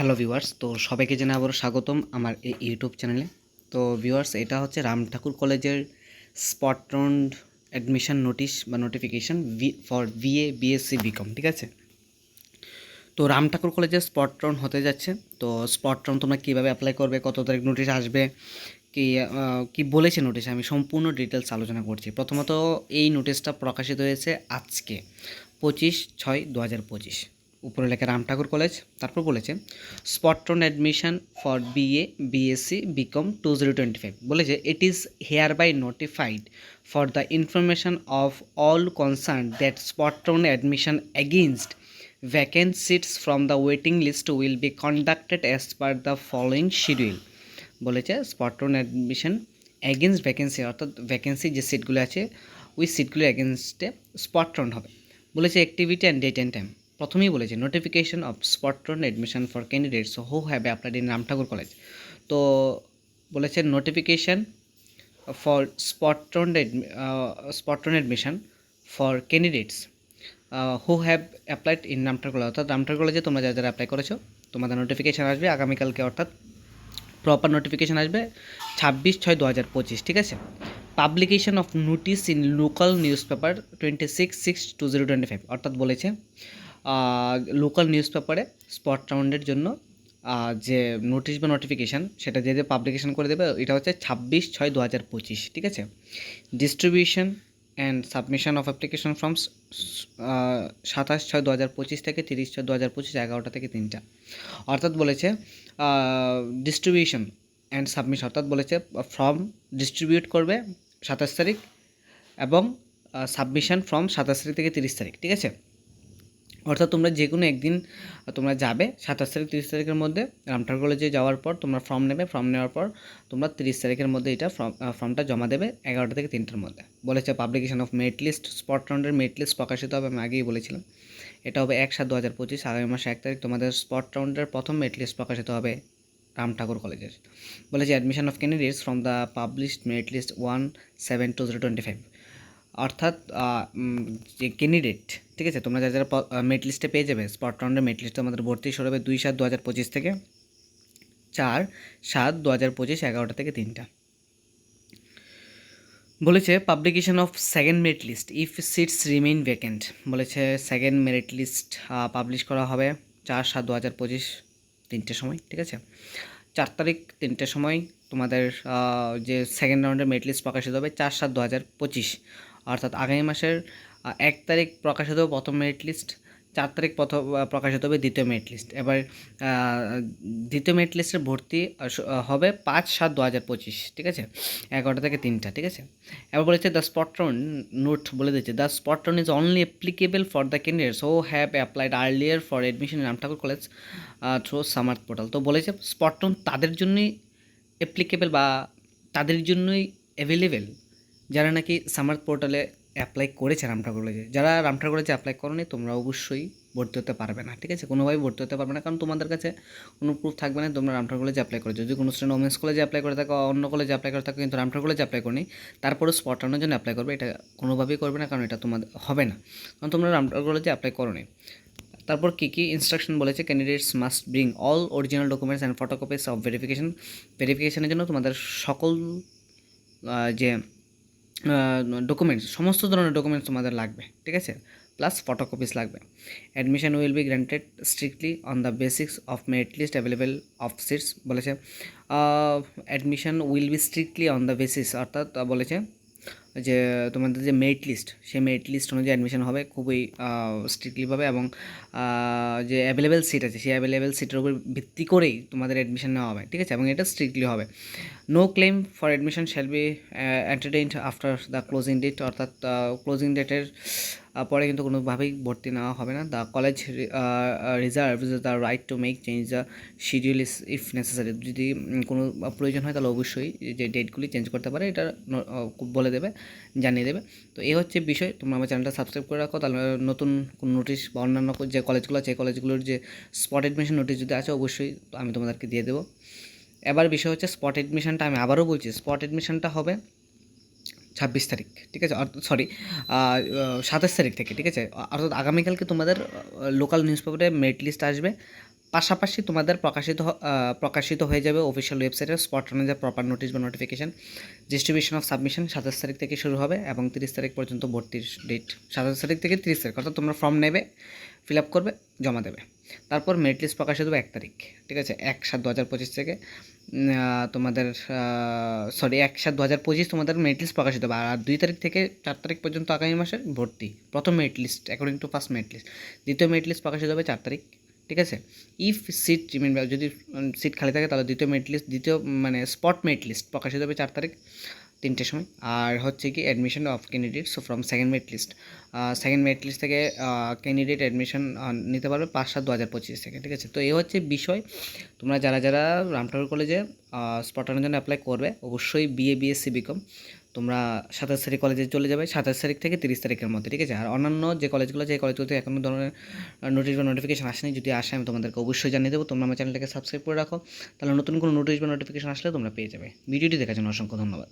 Hello viewers, তো সবাইকে জানাই আবারও স্বাগতম আমার এই ইউটিউব চ্যানেলে। তো ভিউয়ার্স, এটা হচ্ছে রাম ঠাকুর কলেজের স্পট রাউন্ড অ্যাডমিশন নোটিশ বা নোটিফিকেশন ভি, ফর বিএ, বিএসসি, বিকম, ঠিক আছে? তো রাম ঠাকুর কলেজের স্পট রাউন্ড হতে যাচ্ছে। তো স্পট রাউন্ড তোমরা কীভাবে অ্যাপ্লাই করবে, কত তারিখ নোটিশ আসবে, কি কি বলেছে নোটিশ আমি সম্পূর্ণ ডিটেলস আলোচনা করছি। প্রথমত, এই নোটিশটা প্রকাশিত হয়েছে আজকে, পঁচিশ ছয় দু হাজার পঁচিশ। উপরে লেখা রাম ঠাকুর কলেজ, তারপর বলেছে spot round admission for BA BSc BCom two zero twenty five বলেছে it is hereby notified for the information of all concern that spot round admission against vacant seats from the waiting list will be conducted as per the following schedule বলেছে spot round admission against vacancy অর্থাৎ vacancy যে সিটগুলো আছে, ওই সিটগুলো এগেনস্টে spot round হবে বলেছে activity and date and time প্রথমেই বলেছে notification of spot round admission for candidates who have applied in Ramthakur college তো বলেছে notification for spot round spot round admission for candidates who have applied in Ramthakur college অর্থাৎ রামঠাকুর কলেজে তোমরা যারা যারা apply করেছ, তোমাদের নোটিফিকেশান আসবে আগামীকালকে, অর্থাৎ প্রপার নোটিফিকেশান আসবে ছাব্বিশ ছয় দু হাজার পঁচিশ, ঠিক আছে? Publication of notice in local newspaper twenty six six two zero twenty five অর্থাৎ বলেছে লোকাল নিউজ পেপারে স্পট রাউন্ডের জন্য যে নোটিশ বা নোটিফিকেশান সেটা যে পাবলিকেশন করে দেবে, এটা হচ্ছে ছাব্বিশ ছয় দু হাজার পঁচিশ, ঠিক আছে? Distribution and submission of application form সাতাশ ছয় দু হাজার পঁচিশ থেকে তিরিশ ছয় দু হাজার পঁচিশ, এগারোটা থেকে তিনটা। অর্থাৎ বলেছে ডিস্ট্রিবিউশন অ্যান্ড সাবমিশন অর্থাৎ বলেছে ফর্ম ডিস্ট্রিবিউট করবে সাতাশ তারিখ এবং সাবমিশন ফর্ম সাতাশ তারিখ থেকে তিরিশ তারিখ, ঠিক আছে? অর্থাৎ তোমরা যে কোনো একদিন তোমরা যাবে সাতাশ তারিখ, তিরিশ তারিখের মধ্যে রামঠাকুর কলেজে যাওয়ার পর তোমরা ফর্ম নেবে। ফর্ম নেওয়ার পর তোমরা তিরিশ তারিখের মধ্যে এটা ফর্ম ফর্মটা জমা দেবে এগারোটা থেকে তিনটার মধ্যে। বলেছে publication of merit list spot রাউন্ডের মেরিট লিস্ট প্রকাশিত হবে, আমি আগেই বলেছিলাম। এটা হবে এক সাত দু হাজার পঁচিশ, আগামী মাসে এক তারিখ তোমাদের স্পট রাউন্ডের প্রথম মেরিট লিস্ট প্রকাশিত হবে রাম ঠাকুর কলেজের। বলেছে admission of candidates from the published merit list one seven two zero twenty five অর্থাৎ যে ক্যান্ডিডেট ঠিক আছে? তোমরা যারা যারা মেট লিস্টে পেয়ে যাবে স্পট রাউন্ডের মেট লিস্টে আমাদের ভর্তি শুরু হবে দুই সাত দু হাজার পঁচিশ থেকে। চার সাত দু হাজার পঁচিশ এগারোটা থেকে তিনটা। বলেছে publication of second merit list if seats remain vacant বলেছে সেকেন্ড মেরিট লিস্ট পাবলিশ করা হবে চার সাত দু হাজার পঁচিশ তিনটের সময়, ঠিক আছে? চার তারিখ তিনটের সময় তোমাদের যে সেকেন্ড রাউন্ডের মেরিট লিস্ট প্রকাশিত হবে চার সাত দু হাজার পঁচিশ। অর্থাৎ আগামী মাসের এক তারিখ প্রকাশিত হবে প্রথম মেরিট লিস্ট চার তারিখ প্রথম প্রকাশিত হবে দ্বিতীয় মেরিট লিস্ট এবার দ্বিতীয় মেরিট লিস্টের ভর্তি হবে পাঁচ সাত দু হাজার পঁচিশ, ঠিক আছে? এগারোটা থেকে তিনটা, ঠিক আছে? এবার বলেছে দ্য স্পট রাউন্ড নোট বলে দিচ্ছে the spot round is only applicable for the candidates who have applied earlier for admission Ramthakur college through Samarth portal তো বলেছে স্পট রাউন্ড তাদের জন্যই অ্যাপ্লিকেবল বা তাদের জন্যই অ্যাভেলেবেল যারা নাকি সামার্থ পোর্টালে অ্যাপ্লাই করেছে রামঠাকুর কলেজে, যারা রামঠাকুর কলেজে অ্যাপ্লাই করনি, তোমরা অবশ্যই ভর্তি হতে পারবে না, ঠিক আছে? কোনোভাবেই ভর্তি হতে পারবে না, কারণ তোমাদের কাছে কোনো প্রুফ থাকবে না, তোমরা রামঠাকুর কলেজে অ্যাপ্লাই করেছ। যদি কোনো স্টুডেন্ট ওমেন্স কলেজে অ্যাপ্লাই করে থাকো, অন্য কলেজে অ্যাপ্লাই করে থাকো, কিন্তু রামঠাকুর কলেজে অ্যাপ্লাই করনি তারপরে স্পট আনার জন্য অ্যাপ্লাই করবে, এটা কোনোভাবেই করবে না, কারণ এটা তোমাদের হবে না। কারণ তোমরা রামঠাকুর কলেজে অ্যাপ্লাই করোনি। তারপর কী কী ইনস্ট্রাকশন বলেছে candidates must bring all original documents and photocopies of verification ভেরিফিকেশনের জন্য তোমাদের সকল যে ডকুমেন্টস সমস্ত ধরনের ডকুমেন্টস তোমাদের লাগবে, ঠিক আছে? প্লাস ফটোকপিস লাগবে। Admission will be granted strictly on the basics of merit list available of seats বলেছে। Admission will be strictly on the basis অর্থাৎ বলেছে যে তোমাদের যে মেরিট লিস্ট সেই মেরিট লিস্ট অনুযায়ী অ্যাডমিশন হবে, খুবই স্ট্রিক্টলিভাবে এবং যে অ্যাভেলেবেল সিট আছে, সেই অ্যাভেলেবেল সিটের উপর ভিত্তি করেই তোমাদের অ্যাডমিশন নেওয়া হবে, ঠিক আছে? এবং এটা স্ট্রিক্টলি হবে। No claim for admission shall be entertained after the closing date অর্থাৎ ক্লোজিং ডেটের পরে কিন্তু কোনোভাবেই ভর্তি নেওয়া হবে না। The college reserve the right to make change the schedule is if necessary যদি কোনো প্রয়োজন হয় তাহলে অবশ্যই যে ডেটগুলি চেঞ্জ করতে পারে, এটা বলে দেবে, জানিয়ে দেবে। তো এই হচ্ছে বিষয়। তোমরা আমার চ্যানেলটা সাবস্ক্রাইব করে রাখো, তাহলে নতুন কোনো নোটিশ বা অন্যান্য যে কলেজগুলো আছে কলেজগুলোর যে স্পট অ্যাডমিশন নোটিশ যদি আছে, অবশ্যই আমি তোমাদেরকে দিয়ে দেবো। এবার বিষয় হচ্ছে স্পট অ্যাডমিশনটা আমি আবারও বলছি স্পট অ্যাডমিশনটা হবে ছাব্বিশ তারিখ, ঠিক আছে? সরি সাতাশ তারিখ থেকে, ঠিক আছে? অর্থাৎ আগামীকালকে তোমাদের লোকাল নিউজ পেপারে মেরিট লিস্ট আসবে। পাশাপাশি তোমাদের প্রকাশিত প্রকাশিত হয়ে যাবে অফিসিয়াল ওয়েবসাইটে স্পট রানের প্রপার নোটিশ বা নোটিফিকেশন ডিস্ট্রিবিউশন অফ সাবমিশন সাতাশ তারিখ থেকে শুরু হবে এবং তিরিশ তারিখ পর্যন্ত ভর্তির ডেট সাতাশ তারিখ থেকে তিরিশ তারিখ, অর্থাৎ তোমরা ফর্ম নেবে ফিল আপ করবে, জমা দেবে। তারপর মেরিট লিস্ট প্রকাশিত হবে এক তারিখ, ঠিক আছে? এক সাত দু হাজার পঁচিশ থেকে। তোমাদের সরি এক সাত দু হাজার পঁচিশ তোমাদের মেরিট লিস্ট প্রকাশিত হবে। আর দুই তারিখ থেকে চার তারিখ পর্যন্ত আগামী মাসের ভর্তি, প্রথম merit list according to first merit list দ্বিতীয় মেরিট লিস্ট প্রকাশিত হবে চার তারিখ, ঠিক আছে? ইফ সিট মিন যদি সিট খালি থাকে তাহলে দ্বিতীয় মেরিট লিস্ট দ্বিতীয় মানে স্পট মেরিট লিস্ট প্রকাশিত হবে চার তারিখ। তিনটের সময়। আর হচ্ছে কি admission of candidate so from second merit list second merit list থেকে ক্যান্ডিডেট অ্যাডমিশন নিতে পারবে পাঁচ সাত দু হাজার পঁচিশ থেকে, ঠিক আছে? তো এই হচ্ছে বিষয়। তোমরা যারা যারা রামঠাকুর কলেজে স্পটানোর জন্য অ্যাপ্লাই করবে, অবশ্যই বিএ বিএসসি বিকম তোমরা সাতাশ তারিখ কলেজে চলে যাবে, সাতাশ তারিখ থেকে তিরিশ তারিখের মধ্যে, ঠিক আছে? আর অন্যান্য যে কলেজগুলো আছে এই কলেজগুলোতে এখনও ধরনের নোটিশ বা নোটিফিকেশন আসেনি, যদি আসে, আমি তোমাদেরকে অবশ্যই জানিয়ে দেবো। তোমরা আমার চ্যানেলটাকে সাবস্ক্রাইব করে রাখো। তাহলে নতুন কোনো নোটিশ বা নোটিফিকেশন আসলে তোমরা পেয়ে যাবে। ভিডিওটি দেখার জন্য অসংখ্য ধন্যবাদ।